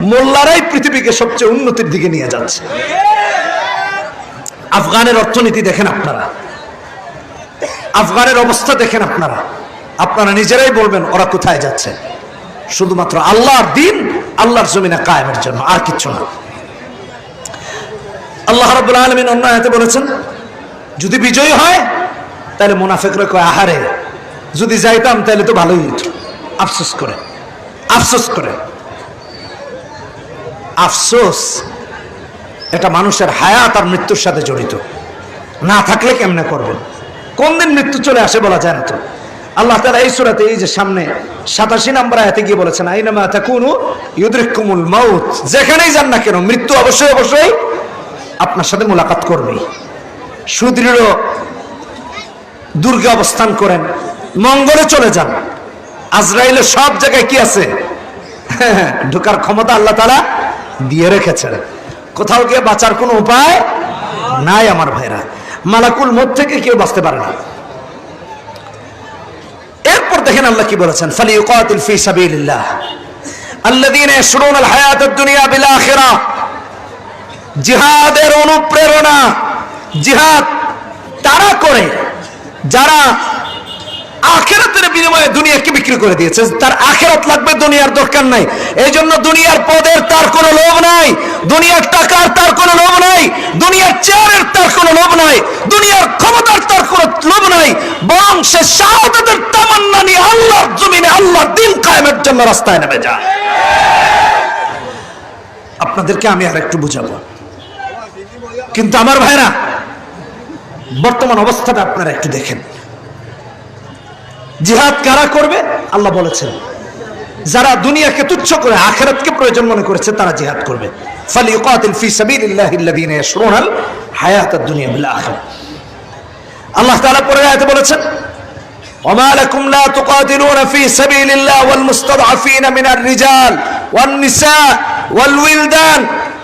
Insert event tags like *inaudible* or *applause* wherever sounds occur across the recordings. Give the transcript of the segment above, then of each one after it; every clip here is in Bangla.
মোল্লারাই পৃথিবীকে সবচেয়ে উন্নতির দিকে নিয়ে যাচ্ছে। আফগানের অর্থনীতি দেখেন আপনারা। আফগানের অবস্থা দেখেন আপনারা। আপনারা নিজেরাই বলবেন, ওরা কোথায় যাচ্ছে? শুধুমাত্র আল্লাহর দিন, আল্লাহর জমিনে কায়েমের জন্য, আর কিচ্ছু না। আল্লাহ রাব্বুল আলামিন অন্য আয়াতে বলেছেন, যদি বিজয়ী হয়, তাহলে মুনাফিকরা কয়, আহারে, যদি যাইতাম, তাহলে তো ভালোই হতো আফসোস করে আফসোস করে। আফসোস, এটা মানুষের হায়াত আর মৃত্যুর সাথে জড়িত। না থাকলে কেমনে করবেন? কোন দিন মৃত্যু চলে আসে বলা যায় না তো। আল্লাহ তালা এই সুরাতে এই যে সামনে সাতাশি নাম্বার আয়াতে গিয়ে বলেছেন, আইনামা তাকুনু ইউদ্রিকুমুল মাউত। যেখানেই যান না কেন, মৃত্যু অবশ্যই অবশ্যই আপনার সাথে মোলাকাত করবেই। সুদৃঢ় দুর্গে অবস্থান করেন, মঙ্গলে চলে যান। আজরাইলের সব জায়গায় কি আছে? *laughs* ঢোকার ক্ষমতা আল্লাহ তালা দিয়ে রেখেছেন। কোথাও গিয়ে বাঁচার কোনো উপায় নাই আমার ভাইরা। মালাকুল মত থেকে কেউ বাঁচতে পারে না। এরপর দেখেন আল্লাহ কি বলেছেন? ফালি ইউকাতিল ফি সাবিলিল্লাহ। আল্লাযীনা ইয়াশরুনা আল হায়াতাদ দুনিয়া বিল আখিরাহ জিহাদের অনুপ্রেরণা, জিহাদ তারা করে। যারা আখেরাতের বিনিময়ে দুনিয়াকে বিক্রি করে দিয়েছে। তার আখেরাত লাগবে দুনিয়ার দরকার নাই। এই জন্য দুনিয়ার পদের তার কোনো লোভ নাই। দুনিয়ার টাকার তার কোনো লোভ নাই। দুনিয়ার চেয়ারের তার কোনো লোভ নাই। দুনিয়ার ক্ষমতার তার কোনো লোভ নাই। বরং সে শাহাদাতের তামান্না নিয়ে আল্লাহর জমিনে আল্লাহর দিন কায়েমের জন্য রাস্তায় নেমে যায়। আপনাদেরকে আমি আর একটু বুঝাবো। কিন্তু আমার ভাইরা, বর্তমান অবস্থাটা আপনারা একটু দেখেন। জিহাদ কারা করবে আল্লাহ বলেছেন যারা দুনিয়াকে তুচ্ছ করে আখেরাতকে প্রয়োজন মনে করেছে তারা জিহাদ করবে ফালিউকাতিল ফি সাবিলিল্লাহি আল্লাযীনা ইয়াশরুনাল হায়াতাদ দুনিয়া বিল আখিরাহ আল্লাহ তাআলা পরের আয়াতে বলেছেন وما لكم لا تقاتلون في سبيل الله والمستضعفين من الرجال والنساء والولدان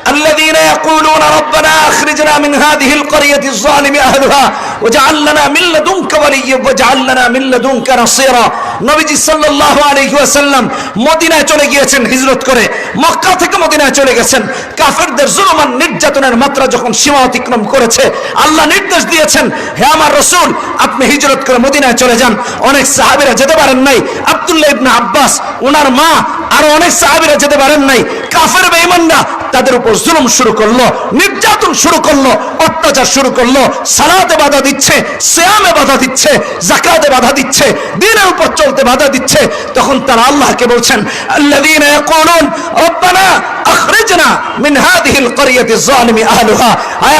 الذين يقولون ربنا اخرجنا من هذه القريه الظالم اهلها واجعل لنا من لدنك وليا واجعل لنا من لدنك نصيرا নবীজি সাল্লাল্লাহু আলাইহি ওয়াসাল্লাম মদিনায় চলে গিয়েছেন হিজরত করে মক্কা থেকে মদিনায় চলে গেছেন কাফেরদের জুলুম আর নির্যাতনের মাত্রা যখন সীমা অতিক্রম করেছে আল্লাহ নির্দেশ দিয়েছেন হে আমার রসুল আপনি হিজরত করে মদিনায় চলে যান অনেক সাহাবীরা যেতে পারেন নাই আব্দুল্লাহ ইবনে আব্বাস ওনার মা আরো অনেক সাহাবীরা যেতে পারেন নাই কাফের বেঈমানরা তাদের উপর জুলুম শুরু করল, নির্যাতন শুরু করল, অত্যাচার শুরু করল, সালাতে বাধা দিচ্ছে, সিয়ামে বাধা দিচ্ছে জাকাতে বাধা দিচ্ছে, দিনের উপর চলতে বাধা দিচ্ছে। তখন তারা আল্লাহকে বলছেন রব্বানা আখরিজনা মিন ক্বরিয়াতি যালিমি আহলুহা।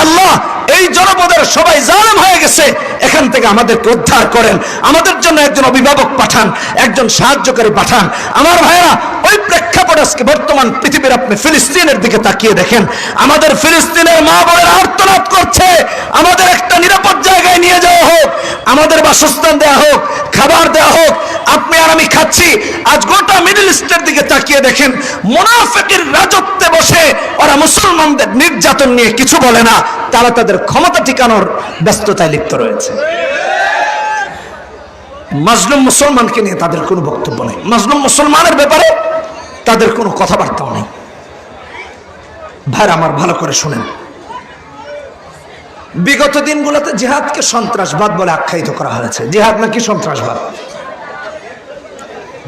আল্লাহ, এই জনপদের সবাই জালেম হয়ে গেছে, এখান থেকে আমাদেরকে উদ্ধার করেন। আমাদের জন্য একজন অভিভাবক পাঠান, একজন সাহায্যকারী পাঠান। আমার ভাইরা ওই প্রেক্ষাপট আজকে বর্তমান পৃথিবীর আপনি ফিলিস্তিনের দিকে তাকিয়ে দেখেন। আমাদের ফিলিস্তিনের মা বোনেরা আর্তনাদ করছে। আমাদের একটা নিরাপদ জায়গায় নিয়ে যাওয়া হোক, আমাদের বাসস্থান দেওয়া হোক, খাবার দেওয়া হোক, আপনি আর আমি খাচ্ছি। আজ গোটা মিডল ইস্টের দিকে তাকিয়ে দেখেন, মোনাফেকের রাজত্বে বসে ওরা মুসলমানদের নির্যাতন নিয়ে কিছু বলে না। তারা তাদের ক্ষমতা ঠিকানোর ব্যস্ততায় লিপ্ত রয়েছে। মাজলুম মুসলমানকে নিয়ে তাদের কোনো বক্তব্য নেই। মাজলুম মুসলমানের ব্যাপারে তাদের কোনো কথাবার্তাও নেই। ভাইরা আমার ভালো করে শুনেন। বিগত দিনগুলোতে জেহাদকে সন্ত্রাসবাদ বলে আখ্যায়িত করা হয়েছে। জেহাদ নাকি সন্ত্রাসবাদ?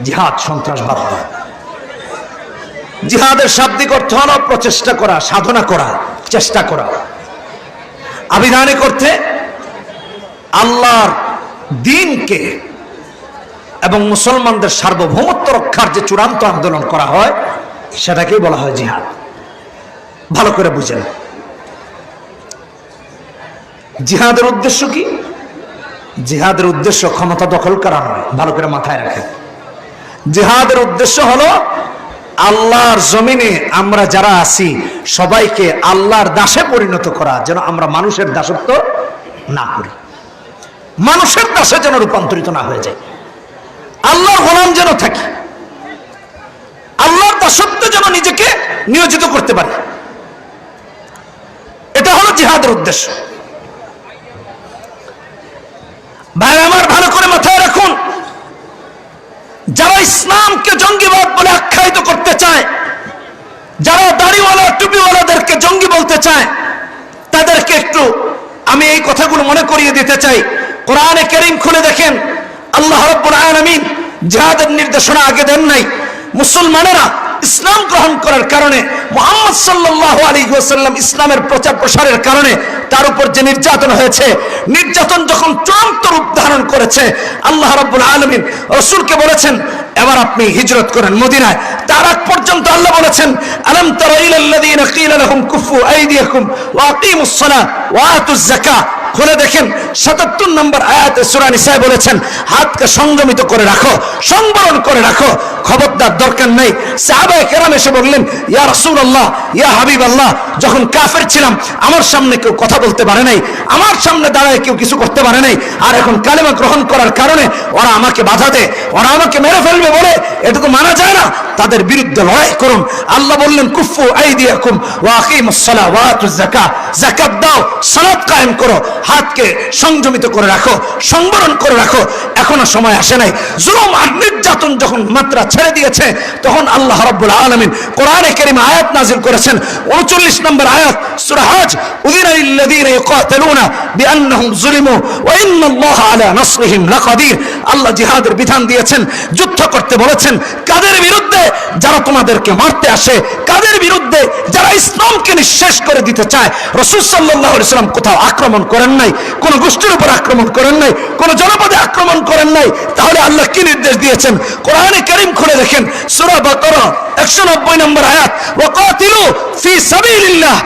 জিহাদ সন্ত্রাসবাদ নয়। জিহাদের শাব্দিক অর্থ হল প্রচেষ্টা করা, সাধনা করা, চেষ্টা করা। আবিধানিক করতে আল্লাহর দিনকে এবং মুসলমানদের সার্বভৌমত্ব রক্ষার যে চূড়ান্ত আন্দোলন করা হয়, সেটাকেই বলা হয় জিহাদ। ভালো করে বুঝেন। জিহাদের উদ্দেশ্য কি? জিহাদের উদ্দেশ্য ক্ষমতা দখল করা নয়। ভালো করে মাথায় রাখেন। জিহাদের উদ্দেশ্য হলো, আল্লাহর জমিনে আমরা যারা আছি, সবাইকে আল্লাহর দাসে পরিণত করা, যেন আমরা মানুষের দাসত্ব না করি। মানুষের দাসে যেন রূপান্তরিত না হয়ে যায়। যেন থাকি। আল্লাহর দাসত্ব যেন নিজেকে নিয়োজিত করতে পারে। এটা হলো জিহাদের উদ্দেশ্য। ভাই, আমার ভালো করে মাথায় রাখুন, যারা ইসলামকে জঙ্গিবাদ বলে আখ্যায়িত করতে চায়, যারা দাড়িওয়ালা, টুপিওয়ালাদেরকে জঙ্গি বলতে চায়, তাদেরকে একটু আমি এই কথাগুলো মনে করিয়ে দিতে চাই। কোরআনে করিম খুলে দেখেন, আল্লাহ রব্বুল আলামিন জিহাদের নির্দেশনা আগে দেন নাই। মুসলমানেরা ইসলাম গ্রহণ করার কারণে, মোহাম্মদ সাল্লাল্লাহু আলাইহি ওয়াসাল্লাম ইসলামের প্রচার প্রসারের কারণে তার উপর যে নির্যাতন হয়েছে, নির্যাতন যখন চূড়ান্ত রূপ ধারণ করেছে, আল্লাহ রাব্বুল আলামিন রাসূলকে বলেছেন, এবার আপনি হিজরত করেন মদিনায়। তার আগ পর্যন্ত আল্লাহ বলেছেন, আলম তারা ইলাল্লাযীনা ক্বিলা লাহুম কুফু আইদিয়াকুম ওয়া আকিমুস সালাহ ওয়া আতুজ যাকাহ খুলে দেখেন, সাতাত্তর নম্বর আয়াতে সুরা নিসায় বলেছেন, হাতকে সংযমিত করে রাখো, সংবরণ করে রাখো, খবরদার দরকার নেই। সাহাবায়ে কেরাম এসে বললেন, ইয়া রাসূলুল্লাহ, ইয়া হাবিবাল্লাহ, যখন কাফের ছিলাম, আমার সামনে কেউ কথা বলতে পারে নাই, আমার সামনে দাঁড়ায় কেউ কিছু করতে পারে নাই, আর এখন কালেমা গ্রহণ করার কারণে ওরা আমাকে বাধা দেয় ওরা আমাকে মেরে ফেলবে বলে এটা তো মানা যায় না। তাদের বিরুদ্ধে লড়াই করুন। আল্লাহ বললেন কুফু আইদিয়াকুম ওয়া আকিমুস সালাহ ওয়া আতুজ যাকাত। যাকাত দাও, সালাত কায়েম করো। হাতকে সংযমিত করে রাখো সংবরণ করে রাখো। এখনও সময় আসে নাই। জুলুম আর নির্যাতন যখন মাত্রা ছেড়ে দিয়েছে, তখন আল্লাহ রাব্বুল আলামিন কোরআনে কারীমে আয়াত নাযিল করেছেন। 39 নম্বর আয়াত, সূরা হজ, উযিরা লিল্লাযীনা ইউকাতিলুনা বিআন্নাহুম যুলিমু ওয়া ইন্নাল্লাহা আলা নাসরিহিম আল্লাহ জিহাদের বিধান দিয়েছেন, যুদ্ধ করতে বলেছেন, কাদের বিরুদ্ধে যারা তোমাদেরকে মারতে আসে, কাদের বিরুদ্ধে যারা ইসলামকে নিঃশেষ করে দিতে চায়। রসুল সাল্লাহ সাল্লাম কোথাও আক্রমণ করেন নাই, কোন গোষ্ঠীর উপর আক্রমণ করেন নাই, কোন জনপদে আক্রমণ করেন নাই, তাহলে আল্লাহ কি নির্দেশ দিয়েছেন? কোরআনে করিম খুলে দেখেন, সূরা বাকারা 190 নম্বর আয়াত, ওয়াকাতিলু ফি সাবিলিল্লাহ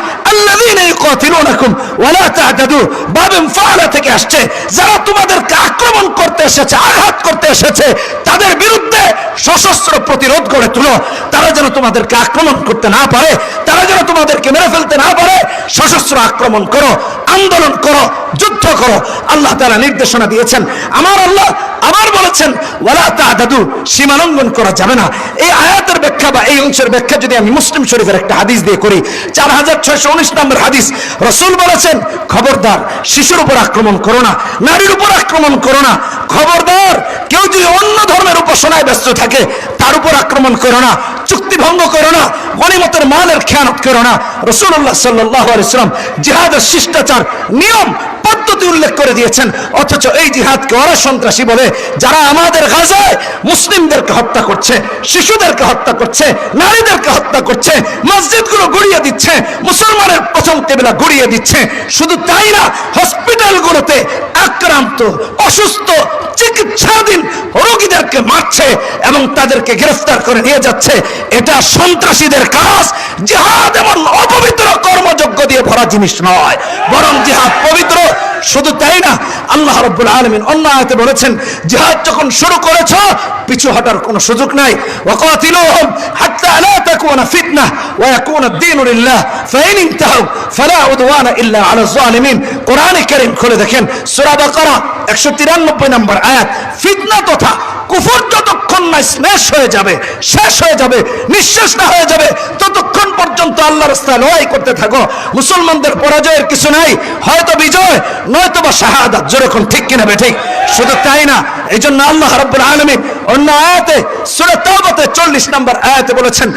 ওয়ালা থেকে আসছে, যারা তোমাদেরকে আক্রমণ করতে এসেছে, আঘাত করতে এসেছে, তাদের বিরুদ্ধে সশস্ত্র প্রতিরোধ গড়ে তুলো। তারা যেন তোমাদেরকে আক্রমণ করতে না পারে, তারা যেন তোমাদেরকে মেরে ফেলতে না পারে, সশস্ত্র আক্রমণ করো, আন্দোলন করো, যুদ্ধ করো। আল্লাহ তারা নির্দেশনা দিয়েছেন, আমার আল্লাহ আবার বলেছেন, ওয়ালা তাদাদু সীমা করা যাবে না। এই আয়াতের ব্যাখ্যা বা এই অংশের ব্যাখ্যা যদি আমি মুসলিম শরীফের একটা হাদিস দিয়ে করি, চার হাজার ছয়শো উনিশ নম্বর হাদিস, রসুল বলেছেন, খবরদার, শিশুর উপর আক্রমণ করো না, নারীর উপর আক্রমণ করো না। খবরদার, কেউ যদি অন্য ধর্মের উপাসনায় ব্যস্ত থাকে, তার উপর আক্রমণ করো না, চুক্তি ভঙ্গ করো না, গণিমতের মালের খেয়ানত করো না। রসুল্লাহ সাল্লাহ আলিয়াল্লাম জিহাদের শিষ্টাচার নিয়ম পদ্ধতি উল্লেখ করে দিয়েছেন, অথচ এই জিহাদকে ওরা সন্ত্রাসী বলে যারা আমাদের গাজায় মুসলিমদেরকে হত্যা করছে, শিশুদেরকে হত্যা করছে, নারীদেরকে হত্যা করছে, মসজিদগুলো গড়িয়ে দিচ্ছে, মুসলমানের প্রথম টেবিলা গড়িয়ে দিচ্ছে, শুধু তাই না, হসপিটালগুলোতে আক্রান্ত, অসুস্থ, চিকিৎসাধীন রোগীদেরকে মারছে এবং তাদেরকে গ্রেফতার করে নিয়ে যাচ্ছে। এটা সন্ত্রাসীদের কাজ। জিহাদ এমন অপবিত্র কর্মযোগ্য দিয়ে ভরা জিনিস নয়। বরং জিহাদ পবিত্র, শুধু তাই না, আল্লাহ রব্বুল আলমিন অন্য আয়তে বলেছেন, জিহাদ যখন শুরু করেছ, পিছু হটার কোনো সুযোগ নাই। হাত্তা লা তাকুনা ফিতনাহ ওয়া ইয়াকুনা ad-দীনু লিল্লাহ। ফাইন ইনতাহু ফালা উদওয়ানা ইল্লা আলা যালিমিন। কোরআনে কারীম খুলে দেখেন, সূরা বাকারা 193 নম্বর আয়াত, ফিতনা তথা কুফর যতক্ষণ না শেষ হয়ে যাবে, শেষ হয়ে যাবে নিঃশেষ না হয়ে যাবে, ততক্ষণ পর্যন্ত আল্লাহ রাস্তায় লড়াই করতে থাকো। মুসলমানদের পরাজয়ের কিছু নাই, হয়তো বিজয় নয়তো বা শাহাদাত, যেরকম ঠিক কিনা বে ঠিক। শুধু তাই না এই জন্য আল্লাহ রব্বুল আলামিন অন্য আয়াতে সূরা তাওবাতে 40 নম্বর আয়াতে বলেছেন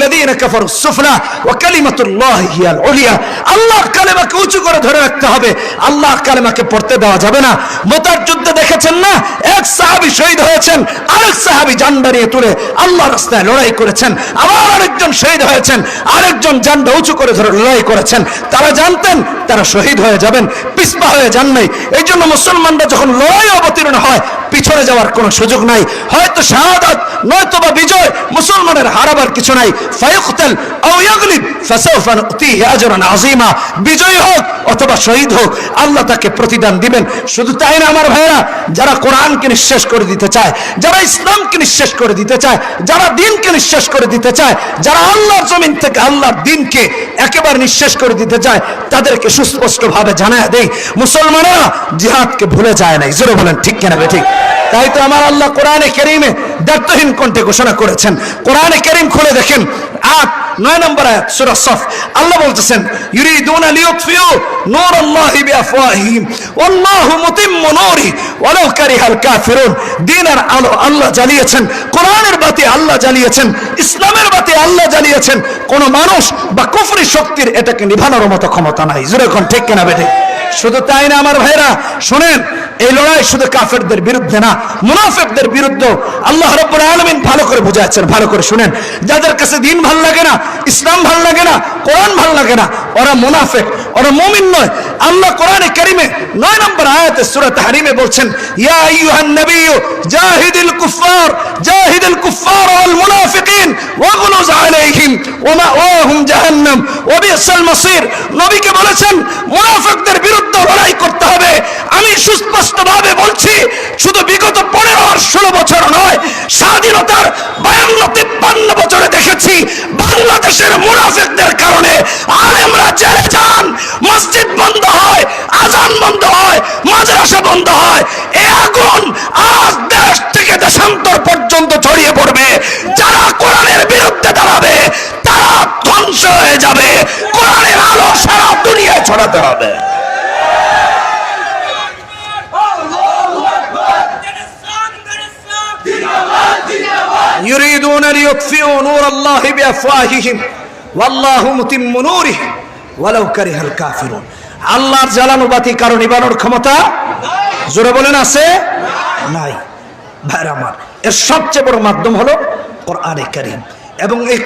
লাযীনা কাফারু সুফলা ওয়া হিয়াল উলিয়া। আল্লাহ উঁচু করে ধরে রাখতে হবে। আল্লাহ পড়তে দেওয়া যাবে না। যুদ্ধে দেখেছেন না? এক সাহাবী শহীদ হয়েছেন, আরেক সাহাবী জান বানিয়ে তুলে আল্লাহ রাস্তায় লড়াই করেছেন। আবার আরেকজন শহীদ হয়েছেন, আরেকজন জানটা উঁচু করে ধরে লড়াই করেছেন। তারা জানতেন, তারা শহীদ হয়ে যাবেন, পিসপা হয়ে যান নাই। এই জন্য মুসলমানরা যখন লড়াই অবতীর্ণ হয়, পিছনে যাওয়ার সুযোগ নাই। হয়তো শাহাদাত নয়তো বা বিজয় মুসলমানের হারাবার কিছু নাই। ফায়ুকতাল বিজয় হোক অথবা শহীদ হোক, আল্লাহ তাকে প্রতিদান দিবেন। শুধু তাই না, আমার ভাইরা যারা কোরআনকে নিঃশেষ করে দিতে চায়, যারা ইসলামকে নিঃশেষ করে দিতে চায়, যারা দিনকে নিঃশেষ করে দিতে চায়, যারা আল্লাহর জমিন থেকে আল্লাহর দিনকে একেবারে নিঃশেষ করে দিতে চায়, তাদেরকে সুস্পষ্ট ভাবে জানায় দেই। মুসলমানরা জিহাদকে ভুলে যায় নাই। জোরে বলেন, ঠিক কেনা ঠিক? তাই তো আমার আল্লাহ কোরআনে কেরিমে দায়িত্বহীন কণ্ঠে ঘোষণা করেছেন। কোরআনে কেরিম খুলে দেখেন আট নয় নম্বর আয়াত, সূরা সফ। আল্লাহ বলতেছেন, ইউরিদুনা লিইউতফিউ নূরাল্লাহি বিআফওয়াহিহিম, ওয়াল্লাহু মুতিম্মু নূরি, ওয়ালাউ কারিহাল কাফিরুন। দ্বীনের আলো আল্লাহ জ্বালিয়েছেন, কোরআনের বাতি আল্লাহ জ্বালিয়েছেন, ইসলামের বাতি আল্লাহ জ্বালিয়েছেন। কোন মানুষ বা কুফরি শক্তির এটাকে নিভানোর মতো ক্ষমতা নাই। জোরে কোন ঠিক কিনা বেঠে? শুধু তাই না আমার ভাইরা, শুনেন, এই লড়াই শুধু কাফেরদের বিরুদ্ধে না, মুনাফিকদের বিরুদ্ধে আল্লাহ রাব্বুল আলামিন ভালো করে বুঝাচ্ছেন, ভালো করে শুনেন। যাদের কাছে দিন ভালো লাগে না ইসলাম ভালো লাগে না কোরআন ভালো লাগে না ওরা মুনাফিক। ওরা মুমিন নয়। আল্লাহ কোরআনে কারিমে নয় নম্বর আয়াতে সূরা তাহরিমে বলছেন লড়াই করতে হবে। আমি বলছি, শুধু বিগত বছর নয়, স্বাধীনতার বায়ান্ন তিপ্পান্ন বছরে দেখেছি, বাংলাদেশের মুনাফিকদের কারণে দুনিয়ায় ছড়াতে হবে يريدون ليطفئوا نور الله بأفواههم والله متم نوره ولو كره الكافرون আল্লাহর জ্বালানো বাতি কারো নিবানোর ক্ষমতা জোরে বলেন আছে নাই ভাইরা আমার এর সবচেয়ে বড় মাধ্যম হলো কোরআনে কারীম এবং এই